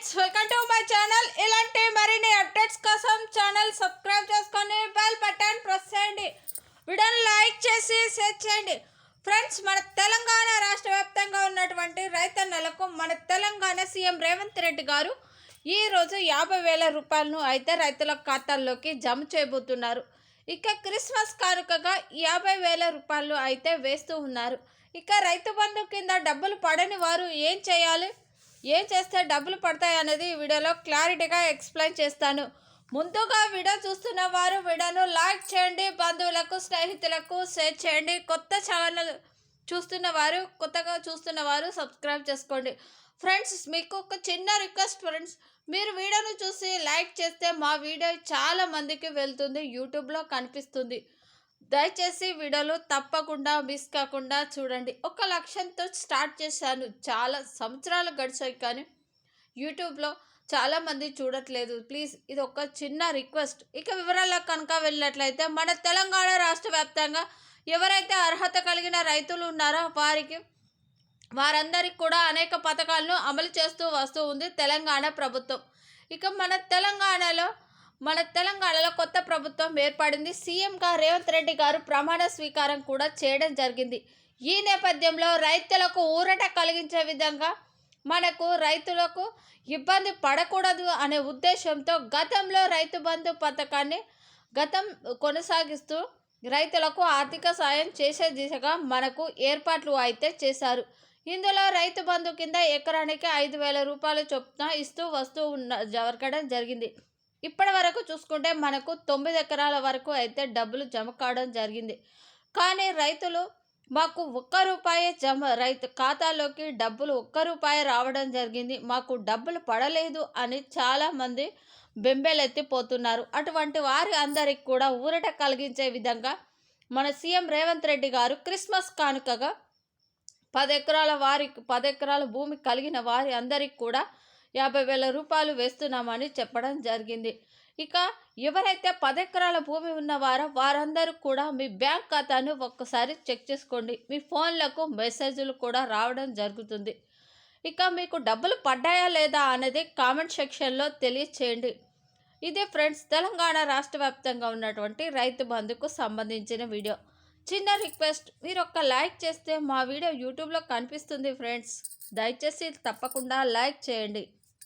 Friends welcome to my channel ఇలాంటి మరిన్ని updates కోసం ఛానల్ సబ్స్క్రైబ్ చేసుకొని బెల్ బటన్ ప్రెస్ చేయండి. వీడియోని లైక్ చేసి షేర్ చేయండి. ఫ్రెండ్స్ మన తెలంగాణ రాష్ట్ర వ్యాప్తంగా ఉన్నటువంటి రైతన్నలకు మన తెలంగాణ సీఎం రేవంత్ రెడ్డి గారు ఈరోజు యాభై వేల రూపాయలను అయితే రైతుల ఖాతాల్లోకి జమ చేయబోతున్నారు. ఇక క్రిస్మస్ కానుకగా యాభై వేల రూపాయలు అయితే వేస్తూ ఉన్నారు. ఇక రైతు బంధు కింద డబ్బులు పడని వారు ఏం చేయాలి? ఏం చేస్తే డబ్బులు పడతాయి అనేది ఈ వీడియోలో క్లారిటీగా ఎక్స్ప్లెయిన్ చేస్తాను. ముందుగా వీడియో చూస్తున్న వారు వీడియోను లైక్ చేయండి బంధువులకు స్నేహితులకు షేర్ చేయండి. కొత్త ఛానల్ చూస్తున్న వారు కొత్తగా చూస్తున్న వారు సబ్స్క్రైబ్ చేసుకోండి. ఫ్రెండ్స్ మీకు ఒక చిన్న రిక్వెస్ట్ ఫ్రెండ్స్ మీరు వీడియోను చూసి లైక్ చేస్తే మా వీడియో చాలా మందికి వెళ్తుంది యూట్యూబ్లో కనిపిస్తుంది. దయచేసి వీడియోలు తప్పకుండా మిస్ కాకుండా చూడండి. ఒక లక్ష్యంతో స్టార్ట్ చేశాను. చాలా సంవత్సరాలు గడిచాయి కానీ యూట్యూబ్లో చాలామంది చూడట్లేదు. ప్లీజ్ ఇది ఒక చిన్న రిక్వెస్ట్ ఇక వివరాలకు కనుక వెళ్ళినట్లయితే మన తెలంగాణ రాష్ట్ర వ్యాప్తంగా ఎవరైతే అర్హత కలిగిన రైతులు ఉన్నారో వారికి వారందరికి కూడా అనేక పథకాలను అమలు చేస్తూ వస్తూ ఉంది తెలంగాణ ప్రభుత్వం. ఇక మన తెలంగాణలో మన తెలంగాణలో కొత్త ప్రభుత్వం ఏర్పడింది. సీఎంగా రేవంత్ రెడ్డి గారు ప్రమాణ స్వీకారం కూడా చేయడం జరిగింది. ఈ నేపథ్యంలో రైతులకు ఊరట కలిగించే విధంగా మనకు రైతులకు ఇబ్బంది పడకూడదు అనే ఉద్దేశంతో గతంలో రైతు బంధు పథకాన్ని గతం కొనసాగిస్తూ రైతులకు ఆర్థిక సాయం చేసే దిశగా మనకు ఏర్పాట్లు అయితే చేశారు. ఇందులో రైతు బంధు కింద ఎకరానికి ఐదు వేల రూపాయలు చొప్పున ఇస్తూ వస్తూ ఉన్న జరగడం జరిగింది. ఇప్పటి వరకు చూసుకుంటే మనకు తొమ్మిది ఎకరాల వరకు అయితే డబ్బులు జమ కావడం జరిగింది. కానీ రైతులు మాకు ఒక్క రూపాయి జమ రైతు ఖాతాలోకి డబ్బులు ఒక్క రూపాయి రావడం జరిగింది. మాకు డబ్బులు పడలేదు అని చాలామంది బెంబేలెత్తిపోతున్నారు. అటువంటి వారి అందరికి కూడా ఊరట కలిగించే విధంగా మన సీఎం రేవంత్ రెడ్డి గారు క్రిస్మస్ కానుకగా పది ఎకరాల వారికి పది ఎకరాల భూమి కలిగిన వారి అందరికి కూడా యాభై వేల రూపాయలు వేస్తున్నామని చెప్పడం జరిగింది. ఇక ఎవరైతే పదెకరాల భూమి ఉన్నవారో వారందరూ కూడా మీ బ్యాంక్ ఖాతాను ఒక్కసారి చెక్ చేసుకోండి. మీ ఫోన్లకు మెసేజ్లు కూడా రావడం జరుగుతుంది. ఇక మీకు డబ్బులు పడ్డాయా లేదా అనేది కామెంట్ సెక్షన్లో తెలియచేయండి. ఇదే ఫ్రెండ్స్ తెలంగాణ రాష్ట్ర వ్యాప్తంగా ఉన్నటువంటి రైతు బంధుకు సంబంధించిన వీడియో. చిన్న రిక్వెస్ట్ మీరు ఒక్క లైక్ చేస్తే మా వీడియో యూట్యూబ్లో కనిపిస్తుంది ఫ్రెండ్స్. దయచేసి తప్పకుండా లైక్ చేయండి.